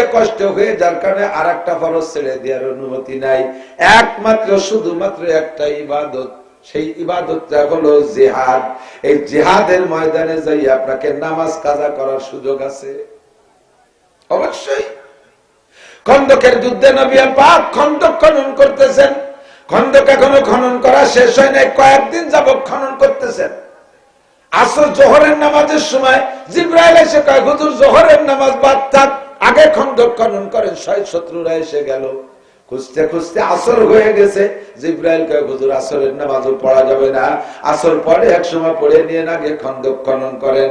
শরীরে কষ্ট হয়ে যার কারণে আর একটা ফরজ ছেড়ে দেওয়ার অনুমতি নাই। একমাত্র, শুধুমাত্র একটা ইবাদত। সেই ইবাদতটা হলো জেহাদ। এই জেহাদের ময়দানে যাই আপনাকে নামাজ কাজা করার সুযোগ আছে? অবশ্যই। খন্দকের যুদ্ধে নবিয়া পাক খন্দক খনন করতেছেন। খন্দক এখনও খনন করা শেষ হয় নাই, কয়েকদিন যাবত খনন করতেছেন। আসর জোহরের নামাজের সময় জিব্রাইল এসে কয়, হুজুর, জোহরের নামাজ বাদ থাক। আগে খন্দক খনন করেন শয় শত্রুরা এসে গেল। খুঁজতে খুঁজতে আসর হয়ে গেছে। জিব্রাইল কয়, হুজুর, আসরের নামাজও পড়া যাবে না। আসর পরে এক সময় পড়ে নিয়ে আগে খন্দক খনন করেন।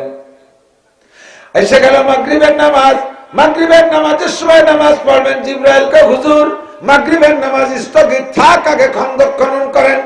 এসে গেল মাগরিবের নামাজ। মাগরিবের নামাজের সময় নামাজ পড়বেন। জিব্রাইল কে হুজুর, মাগরিবের নামাজ স্থগিত থাক, আগে খন্দক খনন করেন।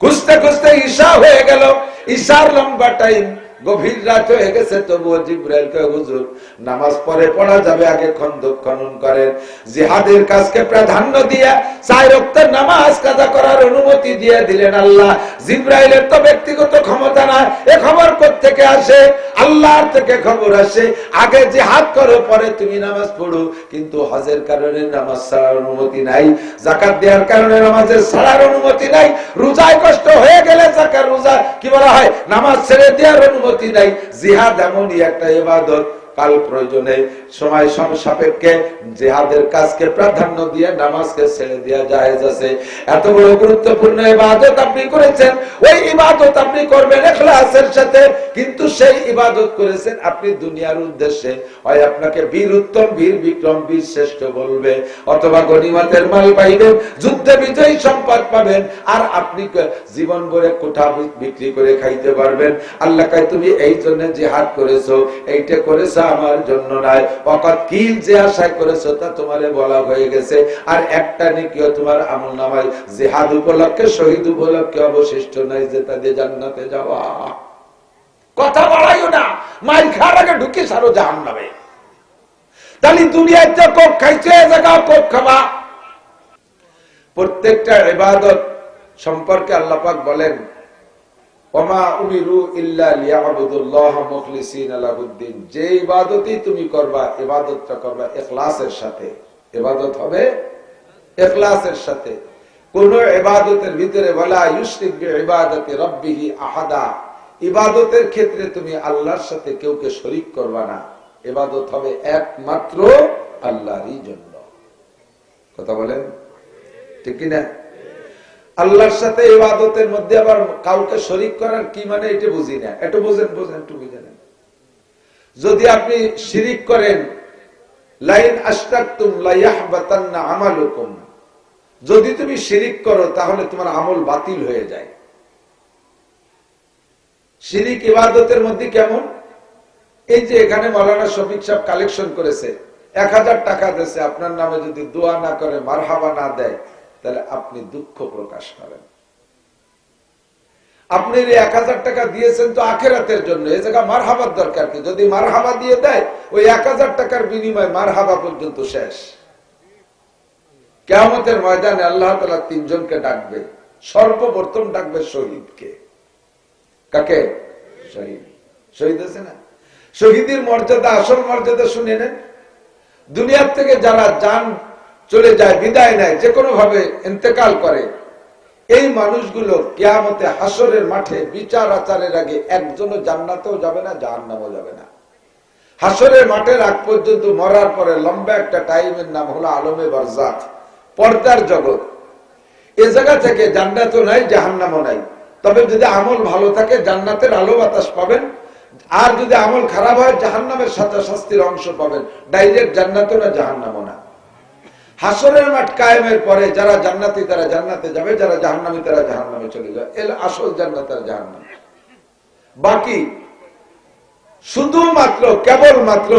খুঁজতে খুঁজতে ঈশা হয়ে গেল। ঈশার লম্বা টাইম। গভীর রাত হয়ে গেছে, তবুও জিব্রাইল কে হুজুর, নামাজ পরে পড়া যাবে, আগে খন্দক খনন করেন। জিহাদের কাজকে প্রাধান্য দিয়ে চাই রক্তের নামাজ কাজা করার অনুমতি দিয়ে দিলেন আল্লাহ। জিব্রাইলের তো ব্যক্তিগত ক্ষমতা না এ খবর থেকে আসে? আল্লাহর থেকে খবর আসে, আগে যে হাত করো, পরে তুমি নামাজ পড়ো। কিন্তু হজের কারণে নামাজ ছাড়ার অনুমতি নাই জাকাত দেওয়ার কারণে নামাজের ছাড়ার অনুমতি নাই, রোজায় কষ্ট হয়ে গেলে জাকাত রোজা, কি বলা হয়, নামাজ ছেড়ে দেওয়ার অনুমতি নাই। জিহাদ এমনই একটা ইবাদত কাল প্রয়োজনে সময় সম সাপেক্ষে জেহাদের কাজকে প্রাধান্য দিয়ে নামাজকে ছেড়ে দেওয়া জায়েজ আছে। এত বড় গুরুত্বপূর্ণ ইবাদত আপনি করেছেন, ওই ইবাদত আপনি করবেন এখলাসের সাথে, কিন্তু সেই ইবাদত করেছেন আপনি দুনিয়ার উদ্দেশ্যে। হয় আপনাকে বীর উত্তম, বীর বিক্রম, বীর শ্রেষ্ঠ বলবে, অথবা গণিমাতের মাল পাইবেন, যুদ্ধে বিজয়ী সম্পদ পাবেন, আর আপনি জীবন ভরে কোঠা বিক্রি করে খাইতে পারবেন। আল্লাহ তুমি এই জন্য জেহাদ করেছ, এইটা করেছ আমার জন্য নাই। অকত কিল যে আশায় করেছ তা তোমারে বলা হয়ে গেছে। আর একটা নেকিও তোমার আমল নামায়। জেহাদ উপলক্ষে, শহীদ উপলক্ষে অবশিষ্ট নাই যে তাদের জান্নাতে যাওয়া। কথা বলাইও না। মাইল খাওয়ার ঢুকে সারো জাহান নামে তাহলে দুনিয়াতে কোপ খাইছে জায়গা কোপ খাবা? প্রত্যেকটা ইবাদত সম্পর্কে আল্লাপাক বলেন যে ইবাদতই তুমি করবা, ইবাদতটা করবা সাথে। ইবাদত হবে সাথে। কোন ইবাদতের ভিতরে বলা বিইবাদাতি রাব্বিহি আহাদা। ইবাদতের ক্ষেত্রে তুমি আল্লাহর সাথে কেউকে শরিক করবা না। ইবাদত হবে একমাত্র আল্লাহরই জন্য। কথা বলেন? ঠিক কি না আল্লাহর সাথে ইবাদতের মধ্যে আবার কাউকে শরিক করার কি মানে এটা বুঝি না। একটু বুঝেন বুঝেন, একটু বুঝে নেন। যদি আপনি শিরিক করেন, লাইন আশরাকতুম লাইয়াহবাতান্না আমালুকুম। যদি তুমি শিরিক করো, তাহলে তোমার আমল বাতিল হয়ে যায়। শিরিক ইবাদতের মধ্যে কেমন? এই যে এখানে মৌলানা শফিক সাহেব কালেকশন করেছে, এক হাজার টাকা দিয়েছে, আপনার নামে যদি দোয়া না করে, মারহাবা না দেয় তাহলে আপনি দুঃখ প্রকাশ করেন। আপনি এক হাজার টাকা দিয়েছেন তো আখেরাতের জন্য এই জায়গা মার হাবার দরকার কি? যদি মার হাবা দিয়ে দেয়, ওই এক হাজার টাকার বিনিময় মার হাবা পর্যন্ত শেষ। কেমতের ময়দানে আল্লাহ তালা তিনজনকে ডাকবে, সর্বপ্রথম ডাকবে শহীদকে। কাকে? শহীদ। শহীদ আছে না? শহীদের মর্যাদা, আসল মর্যাদা শুনে নেন। দুনিয়ার থেকে যারা যান চলে যায়, বিদায় নেয় যে কোনো ভাবে ইন্তেকাল করে। এই মানুষগুলো কেয়ামতে হাসরের মাঠে বিচার আচারের আগে একজনও জান্নাতেও যাবে না, জাহান্নামও যাবে না। হাসরের মাঠের আগ পর্যন্ত মরার পরে লম্বা একটা টাইমের নাম হলো আলমে বরজাত, পর্দার জগৎ। এ জায়গা থেকে জান্নাতও নাই, জাহান্নামও নাই। তবে যদি আমল ভালো থাকে, জান্নাতের আলো বাতাস পাবেন। আর যদি আমল খারাপ হয়, জাহান্নামের সাথে শাস্তির অংশ পাবেন। ডাইরেক্ট জান্নাতও না, জাহান্নামও না। হাসরের মাঠ কায়েমের পরে যারা জান্নাতি, তারা জান্নাতে যাবে, যারা জাহান্নামী, তারা জাহান্নামে চলে যাবে। এর আসল জান্নাত আর জাহান্নাম। বাকি শুধুমাত্র, কেবলমাত্র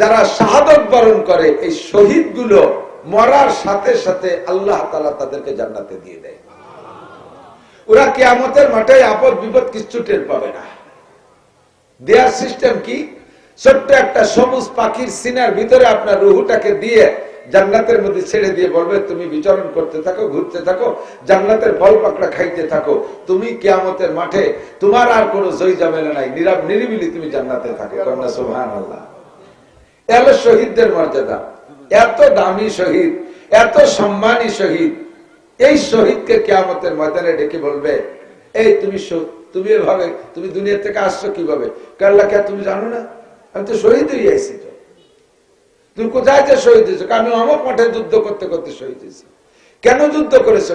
যারা শাহাদত বরণ করে, এই শহীদগুলো মরার সাথে সাথে আল্লাহ তালা তাদেরকে জান্নাতে দিয়ে দেয়। ওরা কেয়ামতের মাঠে আপদ বিপদ কিচ্ছু টের পাবে না। দেয়ার সিস্টেম কি? ছোট্ট একটা সবুজ পাখির সিনার ভিতরে আপনার রুহুটাকে দিয়ে জান্নাতের মধ্যে ছেড়ে দিয়ে বলবে, তুমি বিচরণ করতে থাকো, ঘুরতে থাকো, জান্নাতের ফল পাকড়া খাইতে থাকো। তুমি কেয়ামতের মাঠে তোমার আর কোনো জয় জামেলা নাই। নিরাব নিরিবিলি তুমি জান্নাতে থাকো। কন্যা সোহান আল্লাহ এল শহীদদের মর্যাদা। এত দামি শহীদ, এত সম্মানী শহীদ, এই শহীদকে কেয়ামতের ময়দানে ডেকে বলবে, এই তুমি তুমি এভাবে, তুমি দুনিয়া থেকে আসছো কীভাবে? কাল্লা কে তুমি জানো না? আমি তো শহীদ হয়ে আইছি তো। তুমি কোথায় যে শহীদ হয়েছো? আমি অমক মাঠে যুদ্ধ করতে করতে শহীদ হয়েছি। কেন যুদ্ধ করেছ?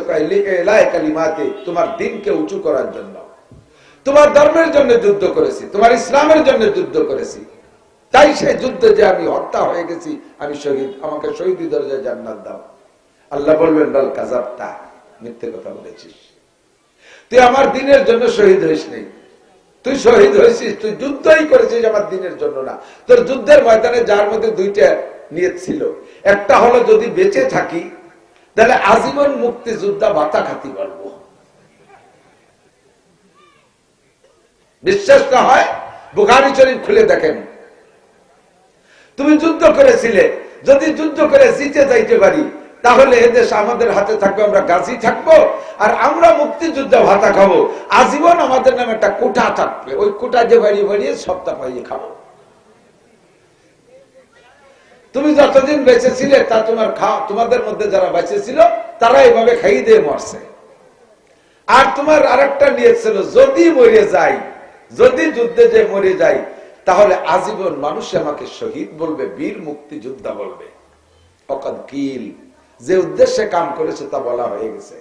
কালিমাতে তোমার দিনকে উঁচু করার জন্য। তোমার ধর্মের জন্য যুদ্ধ করেছি, তোমার ইসলামের জন্য যুদ্ধ করেছি। তাই সেই যুদ্ধে যে আমি হত্যা হয়ে গেছি, আমি শহীদ, আমাকে শহীদ জান্নাত দাও। আল্লাহ বলবেন, বল কাজাবটা মিথ্যে কথা বলেছিস। তুই আমার দিনের জন্য শহীদ হইস নেই। তুই শহীদ হয়েছিস, তুই যুদ্ধই করেছিস আমার দিনের জন্য না। তোর যুদ্ধের ময়দানে যার মধ্যে দুইটা নিয়ত ছিল। একটা হলো যদি বেঁচে থাকি, তাহলে আজীবন মুক্তি যোদ্ধা ভাতা খাতি পারব বিশ্বাস না হয়? বুখারি শরীফ খুলে দেখেন। তুমি যুদ্ধ করেছিলে, যদি যুদ্ধ করে জিতে যাইতে পারি তাহলে এদেশ আমাদের হাতে থাকবে, আমরা গাছি থাকব, আর আমরা মুক্তিযুদ্ধ ভাতা খাব। আজীবন আমাদের নামে একটা কোঠা থাকবে। ওই কোঠা যে বাড়িয়ে বাড়িয়ে সপ্তাহ পাইয়ে খাব। তুমি যতদিন বেঁচে ছিলে তা তোমার তোমাদের মধ্যে যারা বেঁচে ছিল তারা এইভাবে খাইয়ে দিয়ে মরছে। আর তোমার আরেকটা নিয়েছিল যদি মরে যাই, যদি যুদ্ধে যে মরে যাই, তাহলে আজীবন মানুষ আমাকে শহীদ বলবে, বীর মুক্তিযোদ্ধা বলবে। অকাদ কিল। যে উদ্দেশ্যে কাম করেছে তা বলা হয়ে গেছে।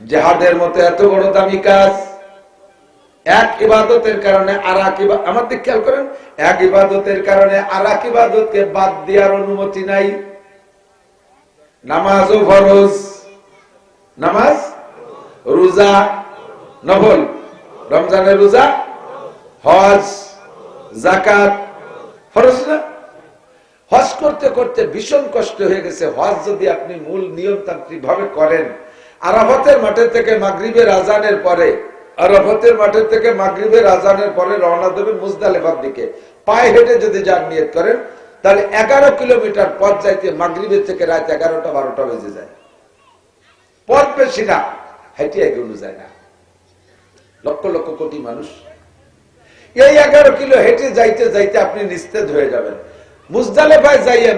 জেহাদের মতো এত বড় দামি কাজ, এক ইবাদতের কারণে আর এক আমার দিক খেয়াল করেন, এক ইবাদতের কারণে আর এক ইবাদতকে বাদ দেওয়ার অনুমতি নাই। নামাজ ও ফরজ। নামাজ? রোজা নফল। রমজানের রোজা? হজ জাকাত ফরজ না? হজ করতে করতে ভীষণ কষ্ট হয়ে গেছে। হজ যদি আপনি মূল নিয়মতান্ত্রিক ভাবে করেন, আরাফতের মাঠে থেকে মাগরিবের আজানের পরে, আরাফতের মাঠে থেকে মাগরিবের আজানের পরে রওনা দেবেন মুজদালেফার দিকে। পায়ে হেঁটে যদি যান নিয়ত করেন, তাহলে এগারো কিলোমিটার পথ যাইতে মাগরিবের থেকে রাত এগারোটা বারোটা বেজে যায়। পথ বেশি না, হেঁটে এগোনো যায় না। লক্ষ লক্ষ কোটি মানুষ। এই এগারো কিলো হেঁটে যাইতে যাইতে আপনি নিস্তেজ হয়ে যাবেন। মুজদালেফায় যাইয়ে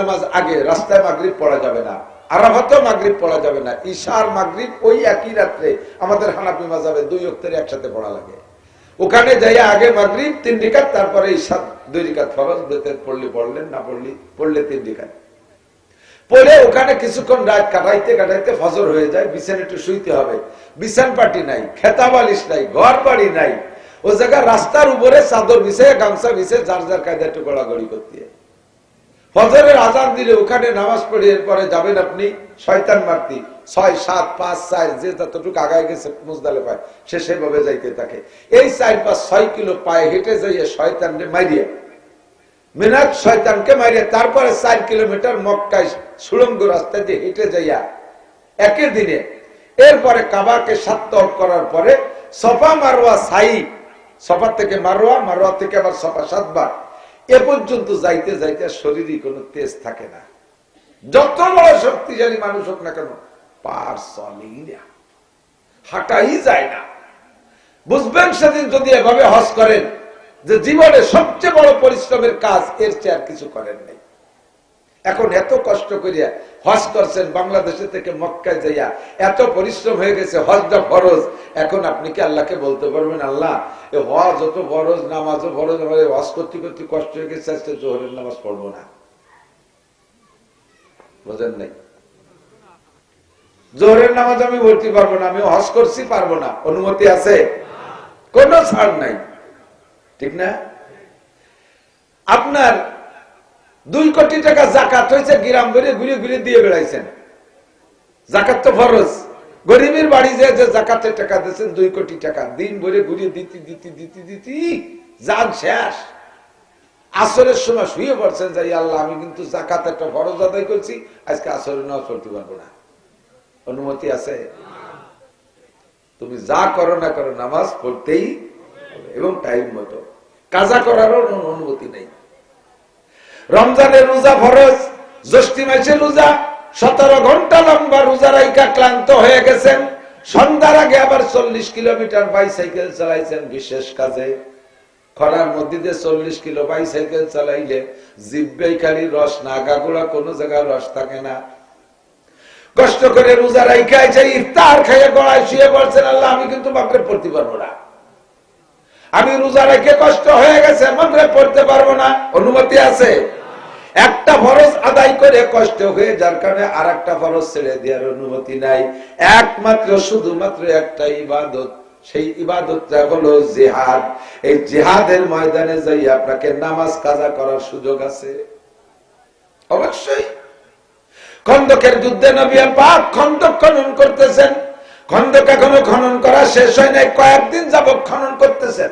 নামাজ আগে রাস্তায় মাগরিব পড়া যাবে না, আরাফাতেও পড়া যাবে না, ঈশার মাগরিব ওই একই রাত্রে আমাদের হানাফি মাজাবে দুই একসাথে পড়া লাগে। ওখানে যাইয়া আগে তিন তারপরে ঈশা দুই রিকাত ফরজ পড়লে পড়লেন, না পড়লি, পড়লে তিন পরে ওখানে কিছুক্ষণ রাত কাটাইতে কাটাইতে ফজর হয়ে যায় বিছান একটু শুইতে হবে। বিছান পাটি নাই খেতাবালিশ নাই, ঘর বাড়ি নাই ও জায়গা রাস্তার উপরে চাদর বিছে, গামছা বিছে, যার যার কায়দা একটু গড়াগড়ি করতে। ফজরের আজান দিলে ওখানে নামাজ পড়ে, এরপরে যাবেন আপনি শয়তান মারতি। ছয়, সাত, পাঁচ, চার, যে যতটুকু আগায় গেছে মুজদালে পায়, সে সেভাবে যাইতে থাকে। এই চার, পাঁচ, ছয় কিলো পায়ে হেঁটে যাইয়ে শয়তান মারিয়ে মিনাত শয়তানকে মারিয়ে তারপরে চার কিলোমিটার মক্কায় সুড়ঙ্গ রাস্তা দিয়ে হেঁটে যাইয়া একই দিনে, এরপরে কাবাকে সাত্তর করার পরে সফা মারোয়া সাই সফা থেকে মারোয়া মারোয়া থেকে আবার সফা সাতবার। এ পর্যন্ত যাইতে যাইতে শরীরই কোনো তেজ থাকে না। যত বড় শক্তিশালী মানুষ হোক না কেন, পার চলেই না। হাঁটাই যায় না। বুঝবেন সেদিন যদি এভাবে হজ করেন যে জীবনে সবচেয়ে বড় পরিশ্রমের কাজ এর চেয়ে আর কিছু করেন নাই। এখন এত কষ্ট করিয়া হজ করছেন বাংলাদেশে থেকে মক্কায় যাইয়া, এত পরিশ্রম হয়ে গেছে হজটা ফরজ, এখন আপনি কি আল্লাহকে বলতে পারবেন, আল্লাহ হজ অত ফরজ, নামাজও ফরজ, আমার হজ করতে করতে কষ্ট হয়ে গেছে, আজকে জোহরের নামাজ পড়ব না। বোঝেন নাই? জোহরের নামাজ আমি পড়তে পারব না আমি হজ করছি পারব না, অনুমতি আছে? কোনো ছাড় নাই। ঠিক না? আপনার দুই কোটি টাকা জাকাত হয়েছে, গ্রাম ভরে ঘুরে ঘুরে দিয়ে বেড়াইছেন। জাকাত তো ফরজ। গরিবের বাড়ি যে যে জাকাতের টাকা দিয়েছেন, দুই কোটি টাকা। দিন ভরে ঘুরিয়ে দিতে দিতে দিতে দিতে, যান শেষ। আসরের সময় শুয়ে পড়ছেন যাই আল্লাহ, আমি কিন্তু জাকাত একটা ফরজ আদায় করছি, আজকে আসরে নাও চলতে পারব না। অনুমতি আছে? তুমি যা করো না করো, নামাজ পড়তেই এবং টাইম মতো। কাজা করারও অনুমতি নেই। রমজানের রোজা ফরজ, জ্যৈষ্ঠী মাসের রোজা, সতেরো ঘণ্টা লম্বা রোজা রাইকা ক্লান্ত হয়ে গেছেন। সন্ধ্যার আগে আবার চল্লিশ কিলোমিটার বাইসাইকেল চালাইছেন বিশেষ কাজে। খরার মধ্যে চল্লিশ কিলো বাইসাইকেল চালাইলে জিব্বেই রস, না গাগুড়া কোন জায়গায় রস থাকে না। কষ্ট করে রোজা রাইখাই যে ইফতার খাইয়ে গড়ায় শুয়ে পড়ছেন, আল্লাহ, আমি কিন্তু মাগরে পড়তে পারব না। আমি রোজা রেখে কষ্ট হয়ে গেছে মাগরে পড়তে পারব না। অনুমতি আছে? একটা ফরজ আদায় করে কষ্ট হয়ে যার কারণে আর একটা ফরজ ছেড়ে দেওয়ার অনুমতি নাই। একমাত্র, শুধুমাত্র একটা ইবাদত। সেই ইবাদতটা হলো জেহাদ। এই জেহাদের ময়দানে যাই আপনাকে নামাজ কাজা করার সুযোগ আছে? অবশ্যই। খন্দকের যুদ্ধে নবী পাক খন্দক খনন করতেছেন। খন্দক এখনও খনন করা শেষ হয় নাই, কয়েকদিন যাবত খনন করতেছেন।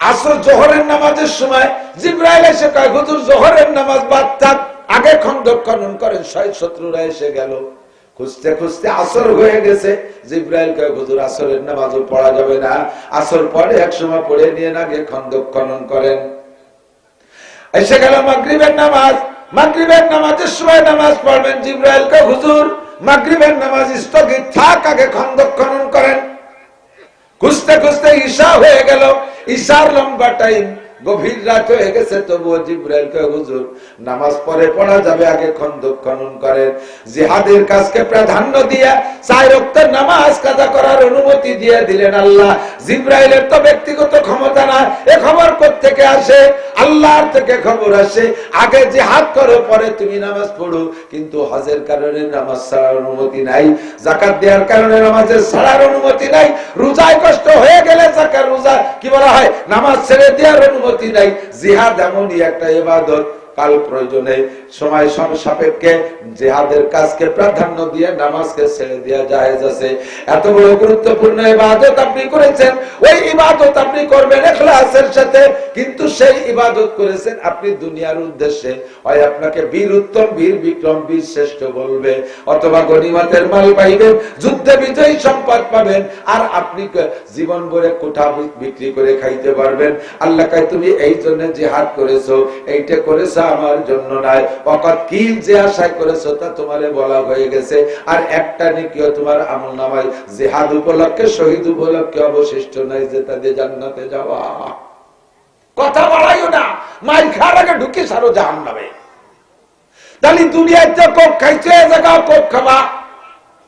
আসর জোহরের নামাজের সময় জিব্রাইল এসে কয়, হুজুর, জোহরের নামাজ বাদ থাক। আগে খন্দক খনন করেন শহীদ শত্রুরা এসে গেল। খুঁজতে খুঁজতে আসর হয়ে গেছে। জিব্রাইল কয়, হুজুর, আসরের নামাজও পড়া যাবে না। আসর পরে এক সময় পড়ে নিয়ে আগে খন্দক খনন করেন। এসে গেল মাগরিবের নামাজ। মাগরিবের নামাজের সময় নামাজ পড়বেন। জিব্রাইল কে হুজুর, মাগরিবের নামাজ স্থগিত থাক, আগে খন্দক খনন করেন। খুঁজতে খুঁজতে ঈশা হয়ে গেল। ঈশার লম্বা টাইম গভীর রাত হয়ে গেছে, তবুও জিব্রাইল কে হুজুর, নামাজ পরে পড়া যাবে, আগে খন্দক খনন করেন। জিহাদের কাজকে প্রাধান্য দিয়ে চার রক্তের নামাজ কাজা করার অনুমতি দিয়ে দিলেন আল্লাহ। জিব্রাইলের তো ব্যক্তিগত ক্ষমতা না এ খবর থেকে আসে? আল্লাহর থেকে খবর আসে, আগে জিহাদ করো, পরে তুমি নামাজ পড়ো। কিন্তু হজের কারণে নামাজ ছাড়ার অনুমতি নাই জাকাত দেওয়ার কারণে নামাজের ছাড়ার অনুমতি নাই। রোজায় কষ্ট হয়ে গেলে জাকাত রোজা, কি বলা হয়? নামাজ ছেড়ে দেওয়ার অনুমতি নাই জিহাদ এমনই একটা ইবাদত। কাল প্রয়োজনে সময় সাপেক্ষে জেহাদের কাজকে প্রাধান্য দিয়ে নামাজকে ছেড়ে দেওয়া যায় আছে। এত বড় গুরুত্বপূর্ণ ইবাদত আপনি করেছেন, ওই ইবাদত আপনি করবেন এখলাসের সাথে, কিন্তু সেই ইবাদত করেছেন আপনি দুনিয়ার উদ্দেশ্যে। হয় আপনাকে বীর উত্তম, বীর বিক্রম, বীর শ্রেষ্ঠ বলবে, অথবা গণিমাতের মাল পাইবেন, যুদ্ধে বিজয়ী সম্পদ পাবেন, আর আপনি জীবন ভরে কোঠা বিক্রি করে খাইতে পারবেন। আল্লাহ তুমি এই জন্য জেহাদ করেছ, এইটা করেছ আমার জন্য নাই। অকত কিল যে আশায় করেছ তা তোমারে বলা হয়ে গেছে। আর একটা নিকিও তোমার আমল নামায়। জেহাদ উপলক্ষে, শহীদ উপলক্ষে অবশিষ্ট নাই যে তাদের জান্নাতে যাওয়া। কথা বলাইও না। মাই খাওয়ার আগে ঢুকে আরও জাহান নামে তাহলে দুনিয়াতে কোক খাইছে জায়গা কোক খাবা।